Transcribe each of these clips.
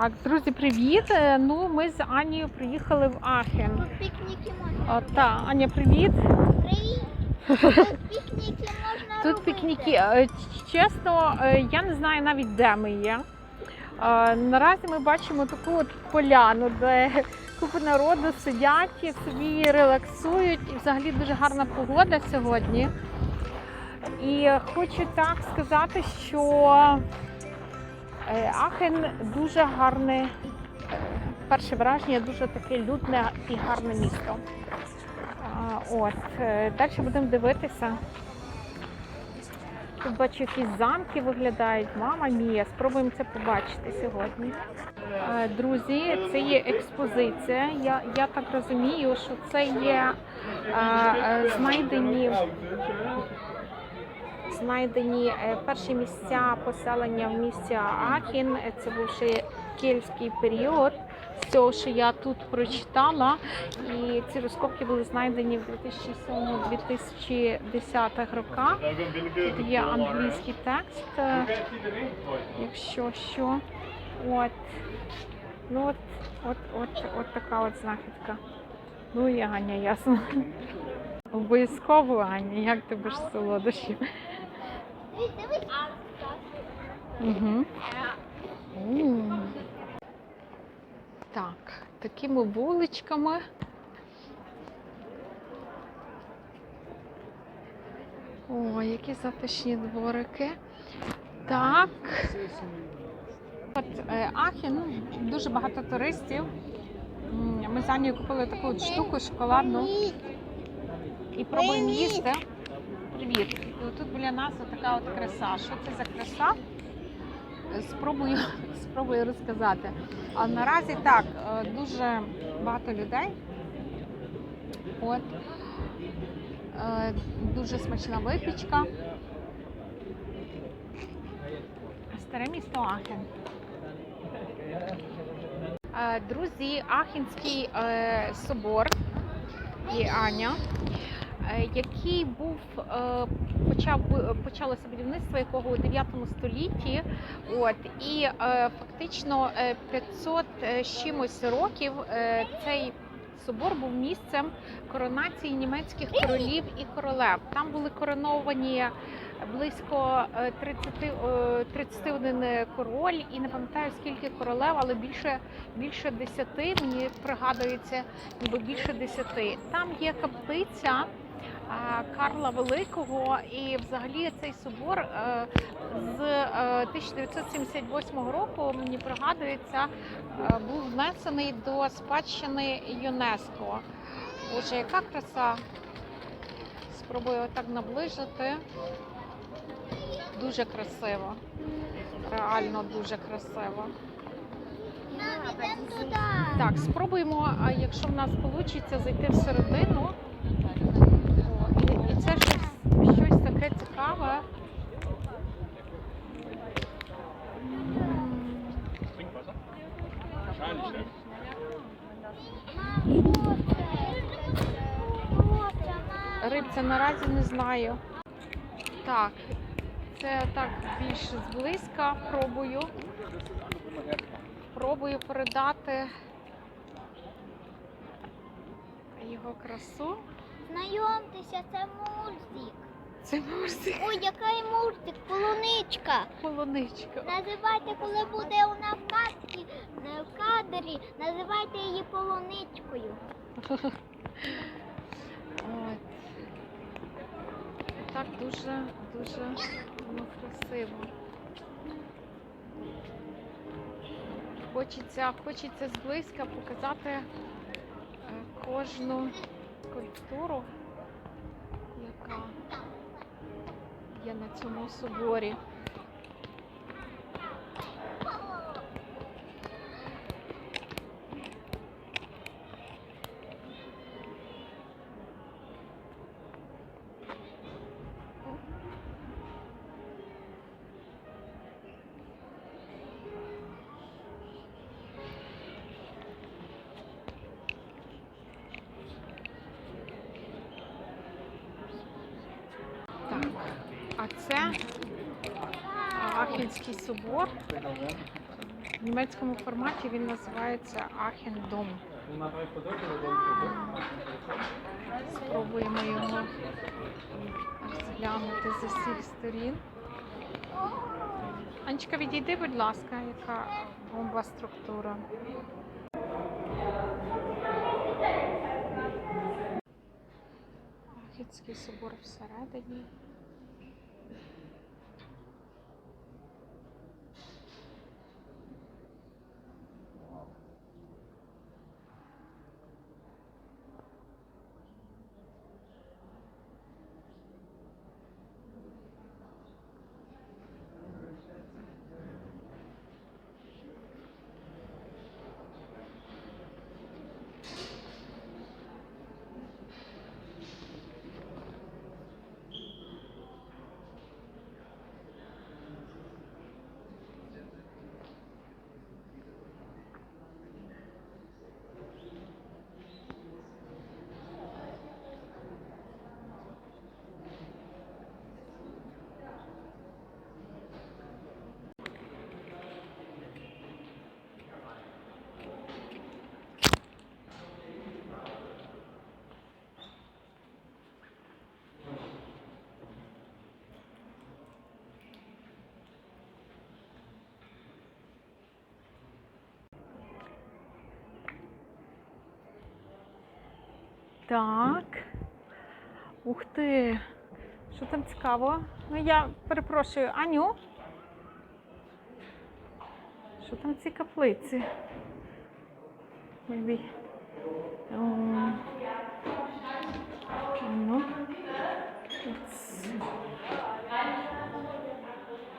Так, друзі, привіт. Е, Ну, ми з Анією приїхали в Ахен. Тут пікніки можна. О, та, Аня, привіт. Привіт. Тут пікніки можна Тут робити. пікніки. Е, Чесно, е, я не знаю навіть де ми є. Наразі ми бачимо таку от поляну, де купа народу сидять собі релаксують. І взагалі дуже гарна погода сьогодні. І хочу так сказати, що Ахен дуже гарне, е, перше враження, дуже таке людне і гарне місто. От, е, далі будемо дивитися. Тут бачу, якісь замки виглядають. Мама мія, спробуємо це побачити сьогодні. Е, Друзі, це є експозиція. Я, я так розумію, що це є е, е, знайдені, знайдені е, перші місця поселення в місті Ахін. Е, Це був ще кельтський період. З цього, що я тут прочитала, і ці розкопки були знайдені в 2007-2010 роках. Тут є англійський текст, е, якщо що. От. Ну от, от, от, от така от знахідка. Ну і Аня, ясно. Обов'язково, Аня, як ти будеш солодощів. Угу. Так, такими вуличками. О, які затишні дворики. Так. От е, Ахен, ну, дуже багато туристів. Ми з Анією купили таку штуку шоколадну і пробуємо їсти. Привіт. І тут біля нас така от краса. Що це за краса? Спробую, спробую розказати. А наразі так, е, дуже багато людей. От. Е, Дуже смачна випічка. Старе місто Ахен. Е, Друзі, Ахенський е, собор і Аня, який був е, почав почалося будівництво якого у 9 столітті. От і е, фактично е, 500 з чимось років е, цей собор був місцем коронації німецьких королів і королев. Там були короновані близько е, 30, е, 31 король, і не пам'ятаю скільки королев, але більше більше 10, мені пригадується, ніби більше 10. Там є каплиця. А, Карла Великого і взагалі цей собор е, з е, 1978 року мені пригадується е, був внесений до спадщини ЮНЕСКО. Боже, яка краса! Спробую отак наближити. Дуже красиво. Реально дуже красиво. Так, спробуємо, якщо в нас вийде, зайти всередину. О, І, і це щось, щось мам? Рибця наразі не знаю. Так, це так більш зблизька пробую. Пробую передати його красу. Знайомтеся, це мультик. Це морський Ой, який мультик, полуничка. полуничка. Називайте, коли буде вона в кадрі, в кадрі, називайте її полуничкою. От. Так дуже, дуже воно красиво. Хочеться, хочеться зблизька показати е, кожну скульптуру, на цьому соборі. А Ахінський собор. В німецькому форматі він називається Ахендом. Спробуємо його розглянути з усіх сторін. Анечка, відійди, будь ласка, яка бомба структура. Ахідський собор всередині. Так. Ух ти. Що там цікаво? Ну, я перепрошую, Аню. Що там ці каплиці? Maybe. Ем, Ну.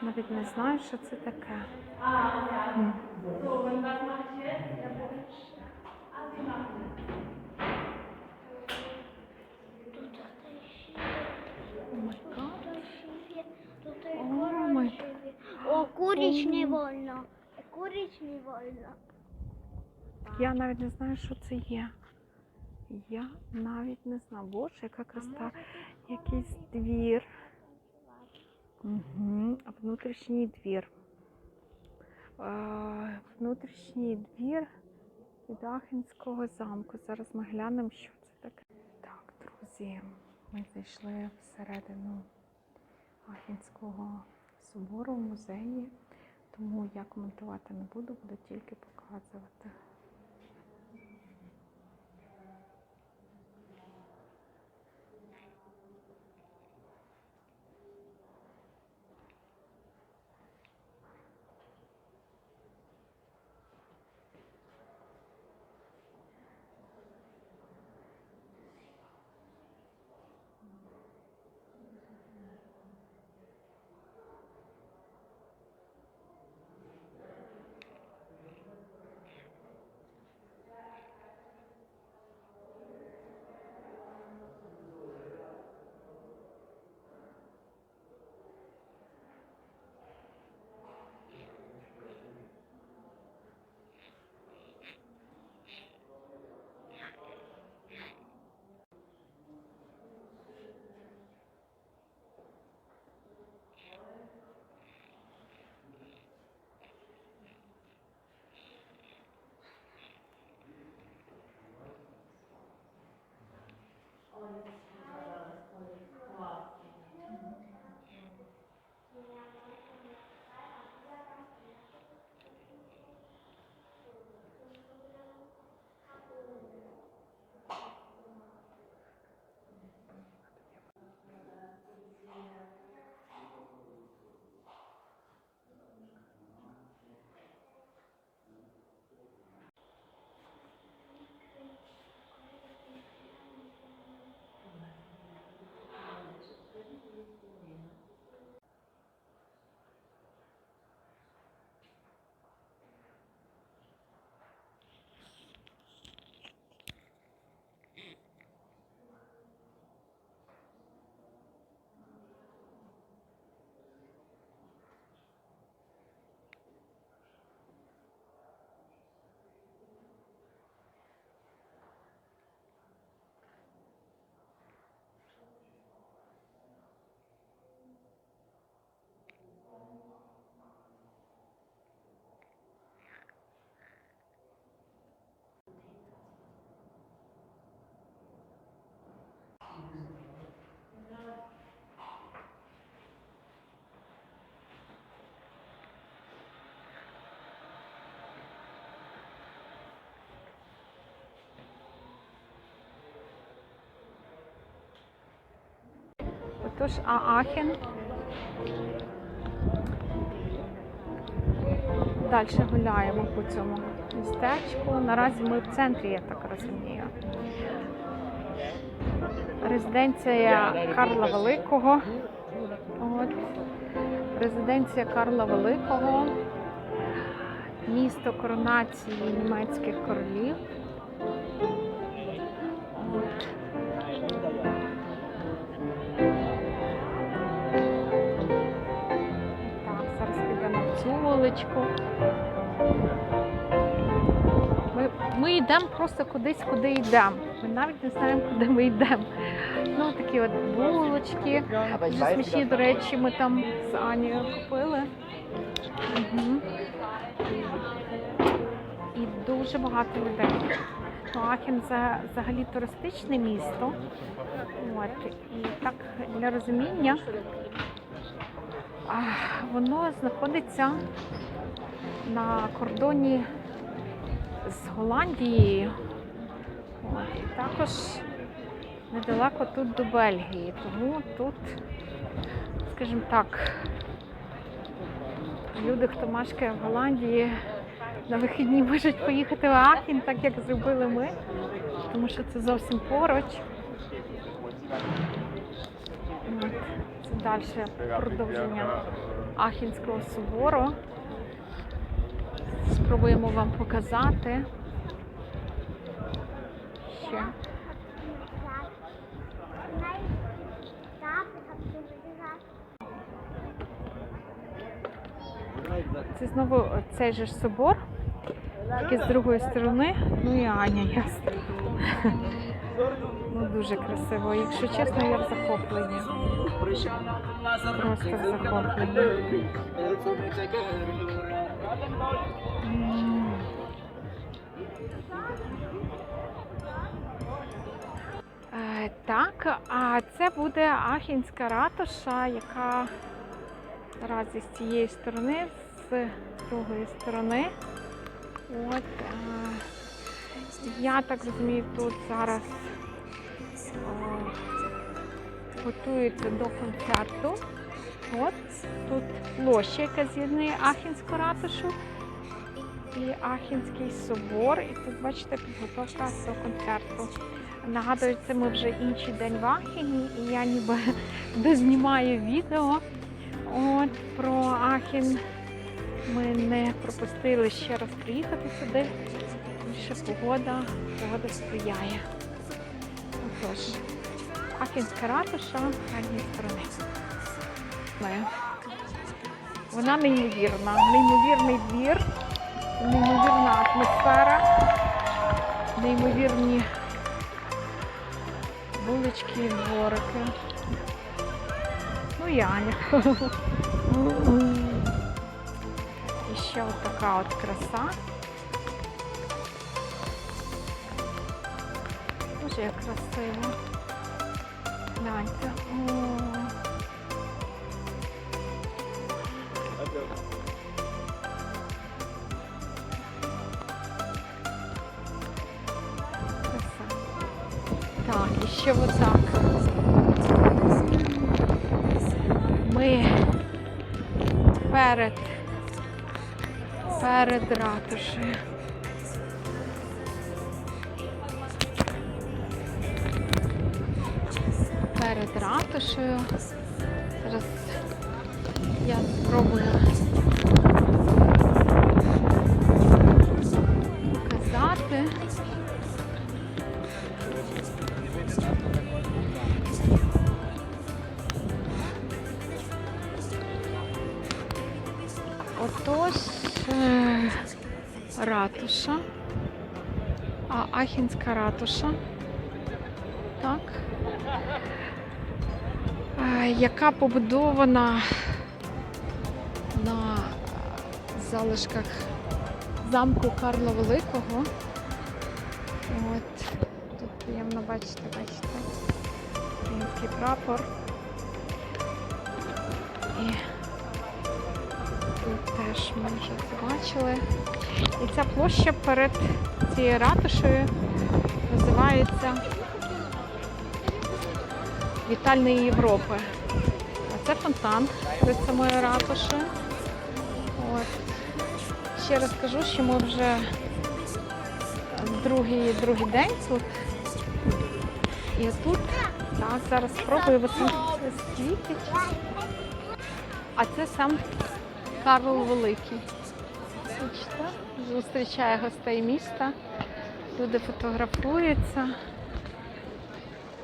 Навіть не знаю, що це таке. М. О май гад. Тут О, май О, куріч не вольно. Куріч не вольно. Я навіть не знаю, що це є. Я навіть не знаю. Боже, яка краса. Якийсь двір. Угу. Внутрішній двір. Внутрішній двір від Ахенського замку. Зараз ми глянемо, що це таке. Так, друзі, ми зайшли всередину Ахенського собору в музеї, тому я коментувати не буду, буду тільки показувати. Ратуш, а Ахен. Далі гуляємо по цьому містечку. Наразі ми в центрі, я так розумію. Резиденція Карла Великого. От. Резиденція Карла Великого. Місто коронації німецьких королів. Вуличку. Ми, ми йдемо просто кудись, куди йдемо. Ми навіть не знаємо, куди ми йдемо. Ну, такі от булочки. Дуже смішні, до речі, ми там з Анією купили. Угу. І дуже багато людей. Це взагалі туристичне місто. От. І так для розуміння, воно знаходиться на кордоні з Голландією. І також недалеко тут до Бельгії. Тому тут, скажімо так, люди, хто мешкає в Голландії, на вихідні можуть поїхати в Ахін, так як зробили ми, тому що це зовсім поруч. Далі продовження Ахінського собору. Спробуємо вам показати. Ще. Це знову цей же ж собор, тільки з другої сторони. Ну і Аня, ясно. Ну дуже красиво. Якщо чесно, я в захопленні. Просто в захопленні. Е, Так, а це буде Ахінська ратуша, яка наразі з цієї сторони, з другої сторони. От, е, я так розумію, тут зараз готуються до концерту. От тут площа, яка з'єднує Ахінську ратушу і Ахінський собор. І тут, бачите, підготовка до концерту. Нагадую, це ми вже інший день в Ахіні, і я ніби дознімаю відео. От про Ахін ми не пропустили ще раз приїхати сюди. Більше погода, погода сприяє. Отож, Ахінська ратуша гарні сторони. Вона неймовірна, неймовірний двір, неймовірна атмосфера, неймовірні вулички і дворики. Ну і Аня. І ще от така от краса. Боже, як красиво. Гляньте. Так, і ще отак. Ми перед перед ратушею. Ратушею. Зараз я спробую показати. Отож, е, ратуша, а Ахінська ратуша, яка побудована на залишках замку Карла Великого. От, тут приємно бачити, бачите, український прапор. І Тут теж ми вже побачили. І ця площа перед цією ратушею називається Вітальної Європи. Це фонтан від самої ратуші. От. Ще раз кажу, що ми вже другий, другий день тут. І тут, так, зараз спробую світить. А це сам Карл Великий. Зустрічає гостей міста. Люди фотографуються.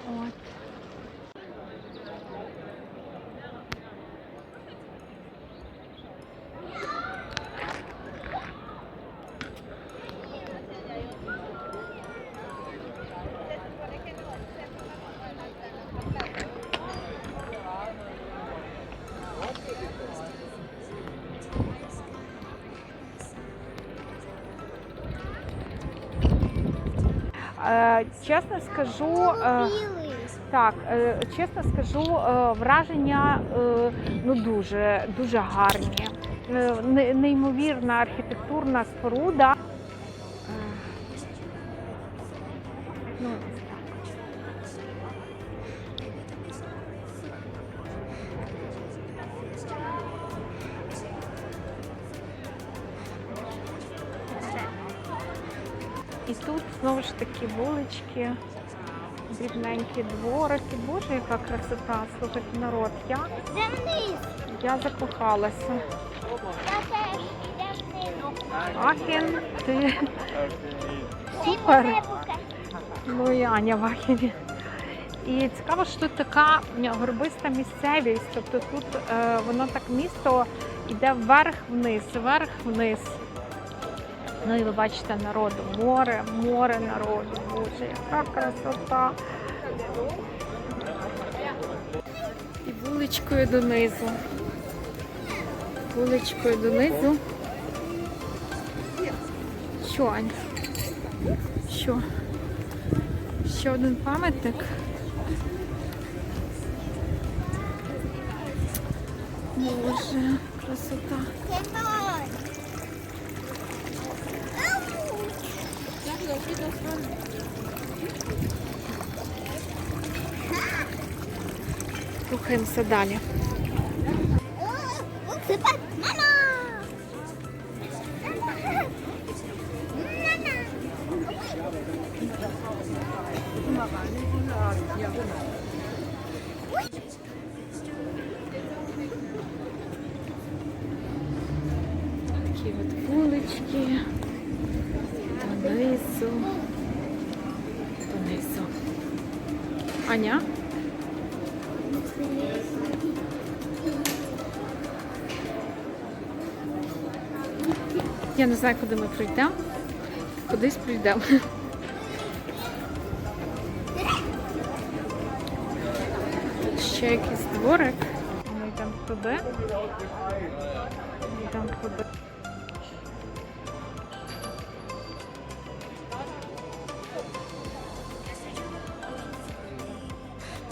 От. Скажу, е, так, е, чесно скажу, е, враження ну дуже, дуже гарні. Неймовірна архітектурна споруда. Ну. І тут знову ж таки вулички, дрібненькі дворики. Боже, яка красота! Слухайте, народ. Я, я закохалася. Йде ти Супер. ну і Аня в Ахені. І цікаво, що тут така горбиста місцевість. Тобто тут е, воно так місто йде вверх-вниз, вверх-вниз. Ну і ви бачите народу, море, море народу. Боже, яка красота. І вуличкою донизу. Вуличкою донизу. Що, Ань? Що? Ще один пам'ятник. Боже, красота. Рухаємося далі. Такі от вулички. Донизу. Донизу. Аня? Я не знаю, куди ми прийдемо. Кудись прийдемо. Ще якийсь дворик. Ми йдемо туди. Ми йдемо туди.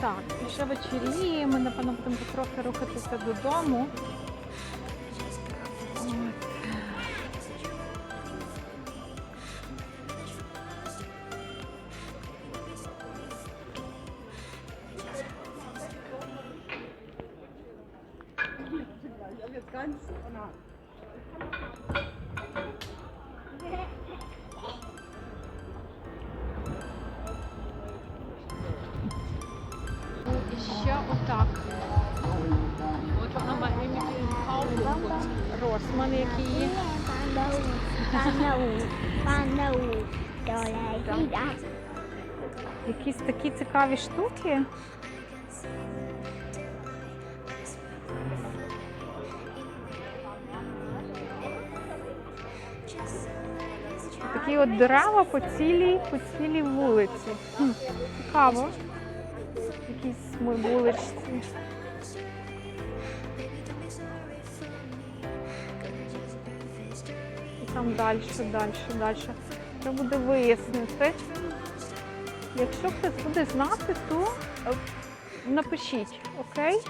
Так, і вже вечоріє, ми напевно будемо потрохи рухатися додому. І ще отак. Росман, який Панау. Панау. Долей. якісь такі цікаві штуки. Такі от дерева по цілій, по цілій вулиці. Цікаво. Якісь ми вуличці. І там далі, далі, далі. Треба буде вияснити. Якщо хтось буде знати, то е, напишіть, окей?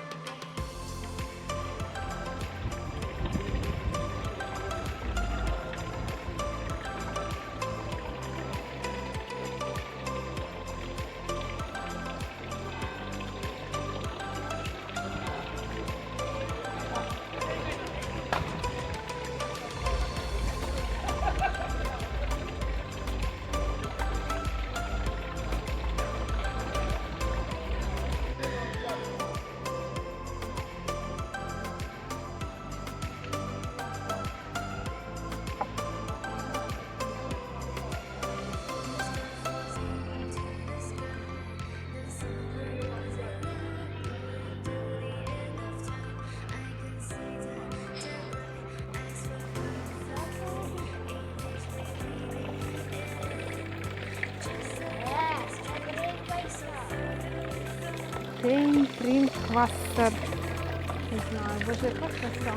Боже, яка краса.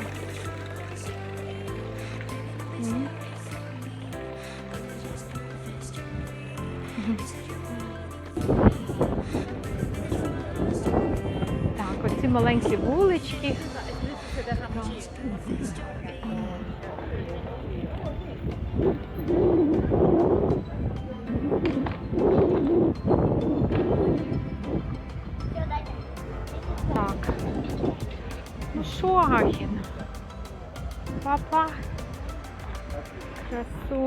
М. Так, оці маленькі вулички. Так.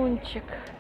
Красунчик.